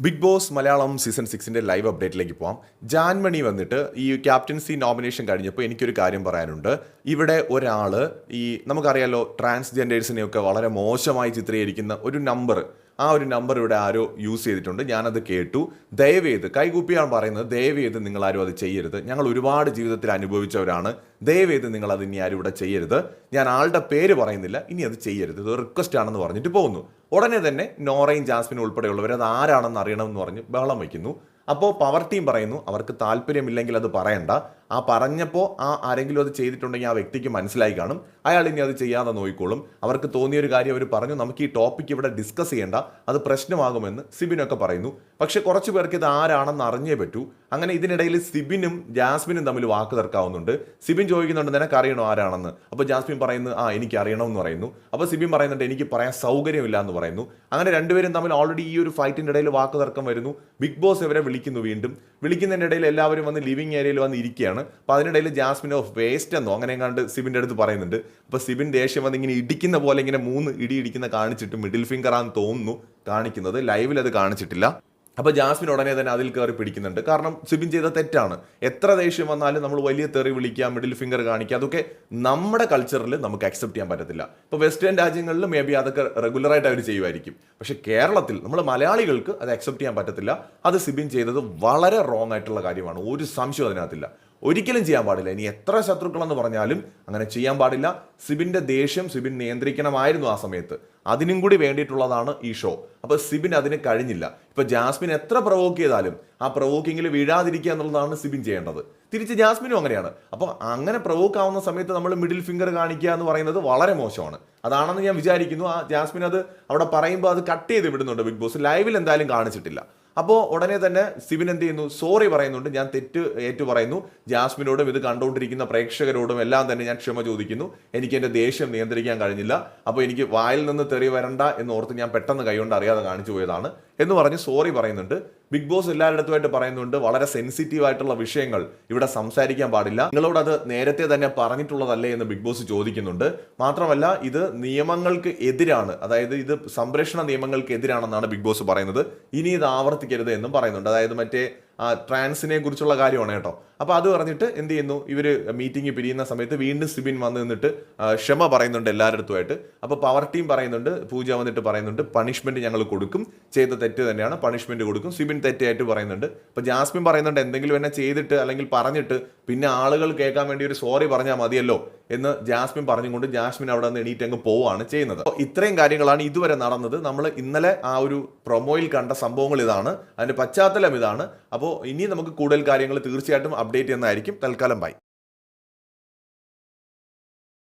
Big Boss Malayalam season സിക്സിന്റെ live അപ്ഡേറ്റിലേക്ക് പോവാം. ജാൻമണി വന്നിട്ട് ഈ ക്യാപ്റ്റൻസി നോമിനേഷൻ കഴിഞ്ഞപ്പോൾ എനിക്കൊരു കാര്യം പറയാനുണ്ട്. ഇവിടെ ഒരാൾ ഈ നമുക്കറിയാലോ ട്രാൻസ്ജെൻഡേഴ്സിനെയൊക്കെ വളരെ മോശമായി ചിത്രീകരിക്കുന്ന ഒരു നമ്പർ ആ ഒരു നമ്പർ ഇവിടെ ആരോ യൂസ് ചെയ്തിട്ടുണ്ട്. ഞാനത് കേട്ടു. ദയവേത് കൈകൂപ്പിയാണ് പറയുന്നത് ദയവേത് നിങ്ങൾ ആരും അത് ചെയ്യരുത്. ഞങ്ങൾ ഒരുപാട് ജീവിതത്തിൽ അനുഭവിച്ചവരാണ്. ദയവേത് നിങ്ങൾ അത് ഇനി ആരും ഇവിടെ ചെയ്യരുത്. ഞാൻ ആളുടെ പേര് പറയുന്നില്ല. ഇനി അത് ചെയ്യരുത്. ഇത് റിക്വസ്റ്റ് ആണെന്ന് പറഞ്ഞിട്ട് പോകുന്നു. ഉടനെ തന്നെ നോറയും ജാസ്മിനും ഉൾപ്പെടെയുള്ളവർ അത് ആരാണെന്ന് അറിയണമെന്ന് പറഞ്ഞ് ബഹളം വയ്ക്കുന്നു. അപ്പോൾ പവർ ടീം പറയുന്നു. അവർക്ക് താല്പര്യമില്ലെങ്കിൽ അത് പറയണ്ട. ആ പറഞ്ഞപ്പോൾ ആ ആരെങ്കിലും അത് ചെയ്തിട്ടുണ്ടെങ്കിൽ ആ വ്യക്തിക്ക് മനസ്സിലായി കാണും. അയാൾ ഇനി അത് ചെയ്യാതെ നോക്കിക്കോളും അവർക്ക് തോന്നിയ ഒരു കാര്യം അവർ പറഞ്ഞു നമുക്ക് ഈ ടോപ്പിക് ഇവിടെ ഡിസ്കസ് ചെയ്യേണ്ട. അത് പ്രശ്നമാകുമെന്ന് സിബിനൊക്കെ പറയുന്നു. പക്ഷെ കുറച്ച് പേർക്ക് ഇത് ആരാണെന്ന് അറിഞ്ഞേ പറ്റൂ. അങ്ങനെ ഇതിനിടയിൽ സിബിനും ജാസ്മിനും തമ്മിൽ വാക്ക് തീർക്കാവുന്നുണ്ട്. സിബിൻ ചോദിക്കുന്നുണ്ട് നിനക്ക് അറിയണോ ആരാണെന്ന്? അപ്പോൾ ജാസ്മിൻ പറയുന്നു ആ എനിക്ക് അറിയണമെന്ന് പറയുന്നു. അപ്പോൾ സിബിൻ പറയുന്നുണ്ട് എനിക്ക് പറയാൻ സൗകര്യമില്ല എന്ന് പറയുന്നു. അങ്ങനെ രണ്ടുപേരും തമ്മിൽ ഓൾറെഡി ഈ ഒരു ഫൈറ്റിന്റെ ഇടയിൽ വാക്ക് തർക്കം വരുന്നു. ബിഗ് ബോസ് ഇവരെ വിളിക്കുന്നു വീണ്ടും. വിളിക്കുന്നതിന്റെ ഇടയിൽ എല്ലാവരും വന്ന് ലിവിങ് ഏരിയയിൽ വന്ന് ഇരിക്കുകയാണ്. അപ്പോൾ അതിനിടയിൽ ജാസ്മിൻ ഓഫ് വേസ്റ്റ് എന്നോ അങ്ങനെ കണ്ട് സിബിന്റെ അടുത്ത് പറയുന്നുണ്ട്. അപ്പോൾ സിബിൻ ദേഷ്യം വന്ന് ഇങ്ങനെ ഇടിക്കുന്ന പോലെ ഇങ്ങനെ മൂന്ന് ഇടി ഇടിക്കുന്ന കാണിച്ചിട്ട് മിഡിൽ ഫിംഗർ ആണെന്ന് തോന്നുന്നു കാണിക്കുന്നത്. ലൈവിൽ അത് കാണിച്ചിട്ടില്ല. അപ്പോൾ ജാസ്മിൻ ഉടനെ തന്നെ അതിൽ കയറി പിടിക്കുന്നുണ്ട്. കാരണം സിബിൻ ചെയ്ത തെറ്റാണ്. എത്ര ദേഷ്യം വന്നാലും നമ്മൾ വലിയ തെറി വിളിക്കുക മിഡിൽ ഫിംഗർ കാണിക്കുക അതൊക്കെ നമ്മുടെ കൾച്ചറിൽ നമുക്ക് അക്സെപ്റ്റ് ചെയ്യാൻ പറ്റത്തില്ല. ഇപ്പോൾ വെസ്റ്റേൺ രാജ്യങ്ങളിൽ മേ ബി അതൊക്കെ റെഗുലറായിട്ട് അവർ ചെയ്യുമായിരിക്കും. പക്ഷേ കേരളത്തിൽ നമ്മൾ മലയാളികൾക്ക് അത് അക്സെപ്റ്റ് ചെയ്യാൻ പറ്റത്തില്ല. അത് സിബിൻ ചെയ്തത് വളരെ റോങ് ആയിട്ടുള്ള കാര്യമാണ്. ഒരു സംശയം അതിനകത്തില്ല. ഒരിക്കലും ചെയ്യാൻ പാടില്ല. ഇനി എത്ര ശത്രുക്കളെന്ന് പറഞ്ഞാലും അങ്ങനെ ചെയ്യാൻ പാടില്ല. സിബിന്റെ ദേഷ്യം സിബിൻ നിയന്ത്രിക്കണമായിരുന്നു ആ സമയത്ത്. അതിനും കൂടി വേണ്ടിയിട്ടുള്ളതാണ് ഈ ഷോ. അപ്പോൾ സിബിൻ അതിന് കഴിഞ്ഞില്ല. ഇപ്പൊ ജാസ്മിൻ എത്ര പ്രൊവോക്ക് ചെയ്താലും ആ പ്രൊവോക്കിങ്ങിൽ വീഴാതിരിക്കുക എന്നുള്ളതാണ് സിബിൻ ചെയ്യേണ്ടത്. തിരിച്ച് ജാസ്മിനും അങ്ങനെയാണ്. അപ്പോൾ അങ്ങനെ പ്രൊവോക്ക് ആവുന്ന സമയത്ത് നമ്മൾ മിഡിൽ ഫിംഗർ കാണിക്കുക എന്ന് പറയുന്നത് വളരെ മോശമാണ്. അതാണെന്ന് ഞാൻ വിചാരിക്കുന്നു. ആ ജാസ്മിൻ അത് അവിടെ പറയുമ്പോൾ അത് കട്ട് ചെയ്ത് വിടുന്നുണ്ട് ബിഗ് ബോസ്. ലൈവിൽ എന്തായാലും കാണിച്ചിട്ടില്ല. അപ്പോൾ ഉടനെ തന്നെ സിബിൻ എന്ത് ചെയ്യുന്നു? സോറി പറയുന്നുണ്ട്. ഞാൻ തെറ്റ് ഏറ്റു പറയുന്നു ജാസ്മിനോടും ഇത് കണ്ടുകൊണ്ടിരിക്കുന്ന പ്രേക്ഷകരോടും എല്ലാം തന്നെ ഞാൻ ക്ഷമ ചോദിക്കുന്നു. എനിക്ക് എന്റെ ദേഷ്യം നിയന്ത്രിക്കാൻ കഴിഞ്ഞില്ല. അപ്പോൾ എനിക്ക് വായിൽ നിന്ന് തെറി വരണ്ട എന്ന് ഓർത്ത് ഞാൻ പെട്ടെന്ന് കൈകൊണ്ട് അറിയാതെ കാണിച്ചു പോയതാണ് എന്ന് പറഞ്ഞ് സോറി പറയുന്നുണ്ട്. ബിഗ് ബോസ് എല്ലായിടത്തുമായിട്ട് പറയുന്നുണ്ട്. വളരെ സെൻസിറ്റീവ് ആയിട്ടുള്ള വിഷയങ്ങൾ ഇവിടെ സംസാരിക്കാൻ പാടില്ല. നിങ്ങളോട് അത് നേരത്തെ തന്നെ പറഞ്ഞിട്ടുള്ളതല്ലേ എന്ന് ബിഗ് ബോസ് ചോദിക്കുന്നുണ്ട്. മാത്രമല്ല ഇത് നിയമങ്ങൾക്ക് എതിരാണ്. അതായത് ഇത് സംരക്ഷണ നിയമങ്ങൾക്ക് എതിരാണെന്നാണ് ബിഗ് ബോസ് പറയുന്നത്. ഇനി ഇത് ആവർത്തിക്കരുത് എന്നും പറയുന്നുണ്ട്. അതായത് മറ്റേ ട്രാൻസിനെ കുറിച്ചുള്ള കാര്യമാണ് കേട്ടോ. അപ്പോൾ അത് പറഞ്ഞിട്ട് എന്ത് ചെയ്യുന്നു? ഇവർ മീറ്റിംഗ് പിരിയുന്ന സമയത്ത് വീണ്ടും സിബിൻ വന്നു നിന്നിട്ട് ക്ഷമ പറയുന്നുണ്ട് എല്ലാവരുടെ അപ്പോൾ പവർ ടീം പറയുന്നുണ്ട് പൂജ വന്നിട്ട് പറയുന്നുണ്ട് പണിഷ്മെന്റ് ഞങ്ങൾ കൊടുക്കും. ചെയ്ത തെറ്റ് തന്നെയാണ് പണിഷ്മെന്റ് കൊടുക്കും. സിബിൻ തെറ്റായിട്ട് പറയുന്നുണ്ട്. അപ്പോൾ ജാസ്മിൻ പറയുന്നുണ്ട് എന്തെങ്കിലും എന്നെ ചെയ്തിട്ട് അല്ലെങ്കിൽ പറഞ്ഞിട്ട് പിന്നെ ആളുകൾ കേൾക്കാൻ വേണ്ടി ഒരു സോറി പറഞ്ഞാൽ മതിയല്ലോ. എന്ന് ജാസ്മിൻ പറഞ്ഞുകൊണ്ട് ജാസ്മിൻ അവിടെ നിന്ന് എണീറ്റ് അങ്ങ് പോവുകയാണ് ചെയ്യുന്നത്. ഇത്രയും കാര്യങ്ങളാണ് ഇതുവരെ നടന്നത്. നമ്മൾ ഇന്നലെ ആ ഒരു പ്രൊമോയിൽ കണ്ട സംഭവങ്ങൾ ഇതാണ്. അതിന്റെ പശ്ചാത്തലം ഇതാണ്. അപ്പോൾ ഇനി നമുക്ക് കൂടുതൽ കാര്യങ്ങൾ തീർച്ചയായിട്ടും അപ്ഡേറ്റ് ചെയ്യുന്നതായിരിക്കും. തൽക്കാലം ബൈ